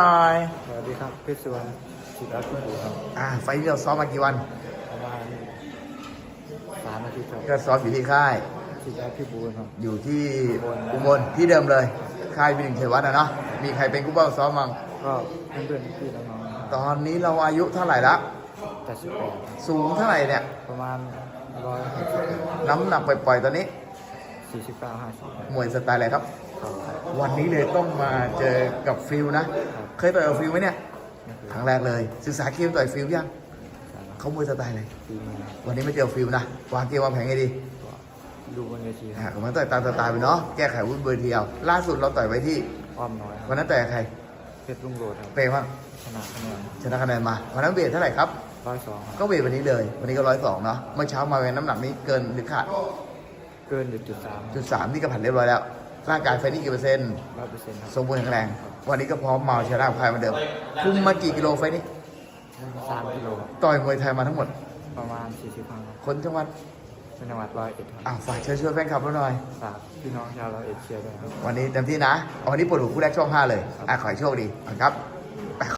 หน่อยสวัสดีครับเพชรสุวรรณศิรัตน์คุณดูครับอ่าไฟล์ที่เราซ้อมมากี่วันประมาณสามอาทิตย์ครับก็ซ้อมอยู่ที่ค่ายศิรัตน์พี่บูนครับ อยู่ที่อุอุบบลลที่เดิมเลย ค่ายพี่หนึ่งเทวัฒน์นะเนาะมีใครเป็นกู้เป้าซ้อมมั้งก็เพื่อนๆพี่ๆน้องๆครับตอนนี้เราอายุเท่าไหร่ละแปดสิบแปดสูงเท่าไหร่เนี่ยประมาณร้อยหกสิบน้ำหนักปล่อยๆตอนนี้ สี่สิบเก้าห้าสิบมวยสไตล์อะไรครับครับ วันนี้เลยต้องมาเจอกับฟิลนะ เคยต่อยกับฟิลไหมเนี่ยนี่คือครั้งแรกเลย ศึกษาเกมต่อยฟิลยังการเขามวยสไตล์อะไรตีมือครับวันนี้มาเจอฟิลนะวางเกมวางแผนไงดีก็ดูบนเวทีคอ่ารับผมมาต่อยตามสไตล์ไปเนาะแก้ไขวุ้นเบอร์เดียวล่าสุดเราต่อยไว้ที่อ้อมน้อยควัรันบนั้นต่อยกับใครเพชรลุงโรดครับเปย์ว่างชนะคะแนนชนะคะแนนมาวันนั้นเวทเท่าไหร่ครับร้อยสองคก็รับเวทวันนี้เลย วันนี้ก็ร้อยสองเนาะเมื่อเช้ามาเวทน้ำหนักนี้เกินหรือขาดเกินจุดสามจุดสามที่ก็ผ่านเรียบร้อยแล้ว ร่างกายไฟนี่กี่เปอร์เซ็นต์ร้อยเปอร์เซ็นต์ครับสมบูรณ์แข็งแรง วันนี้ก็พร้อมมาเอาชนะใครเหมือนเดิม คุมมากี่กิโลไฟนี้สามกิโลครับต่อยมวยไทยมาทั้งหมด ประมาณสี่สิบครั้งครับคนจังหวัดเป็นจังหวัดร้อยเอ็ดครับอะฝากเชิญชวนแฟนคลับเราหน่อยฝากพี่น้องชาวร้อยเอ็ดเชียร์ด้วยครับวันนี้เต็มที่นะเอาวันนี้ปวดหัวคู่แรกช่องห้าเลยอะขอให้โชคดีครับ